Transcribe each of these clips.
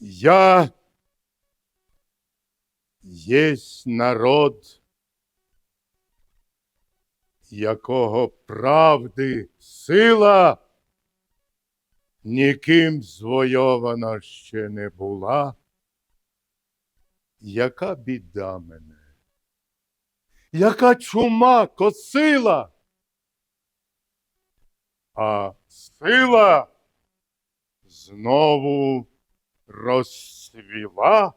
Я єсть народ, якого правди сила ніким звойована ще не була. Яка біда мене, яка чума косила, а сила знову розцвіла,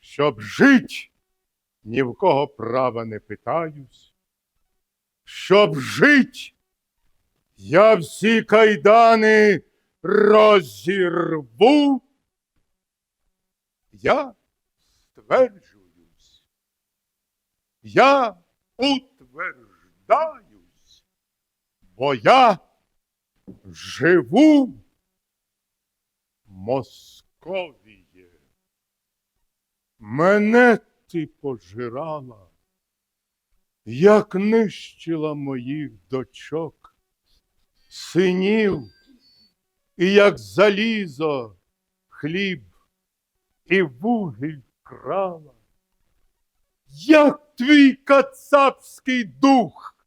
щоб жить, ні в кого права не питаюсь, щоб жить, я всі кайдани розірву. Я стверджуюсь, я утверждаюсь, бо я живу Московіє. Мене ти пожирала, як нищила моїх дочок, синів, і як залізо, хліб і вугіль крала. Як твій кацапський дух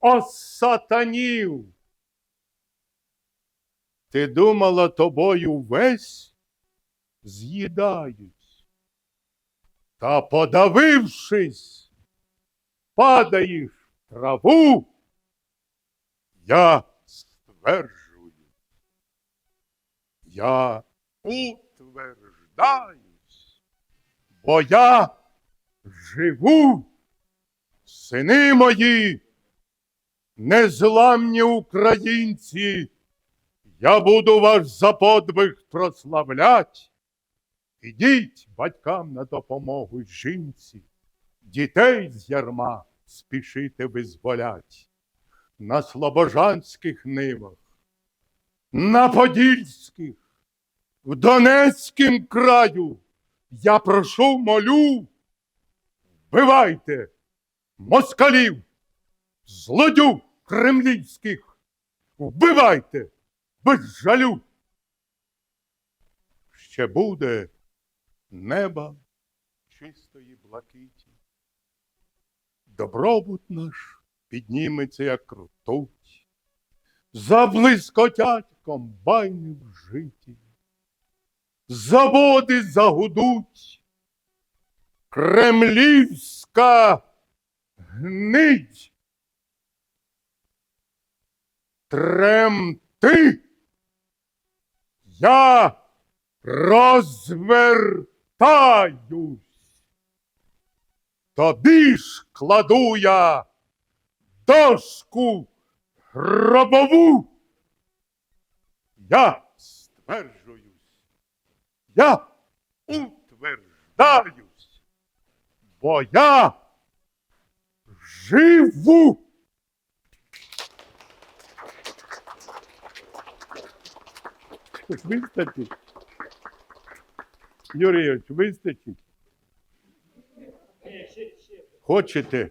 осатанів. Ти думала, тобою весь з'їдають. Та подавившись, падаєш в траву. Я стверджую, я утверждаюсь, бо я живу, сини мої, незламні українці. Я буду вас за подвиг прославлять. Ідіть батькам на допомогу жінці, дітей з ярма спішити визволять. На слобожанських нивах, на Подільських, в Донецькім краю я прошу, молю, вбивайте москалів, злодю кремлівських, вбивайте без жалю. Ще буде неба чистої блакиті. Добробут наш підніметься, як ртуть, заблискотять комбайни в житі, заводи загудуть, кремлівська гнить. Тремти. Я розвертаюсь. Тобі ж кладу я дошку гробову. Я стверджуюсь, я утверждаюсь, бо я живу. Вистачить. Юрійович, вистачить. Хочете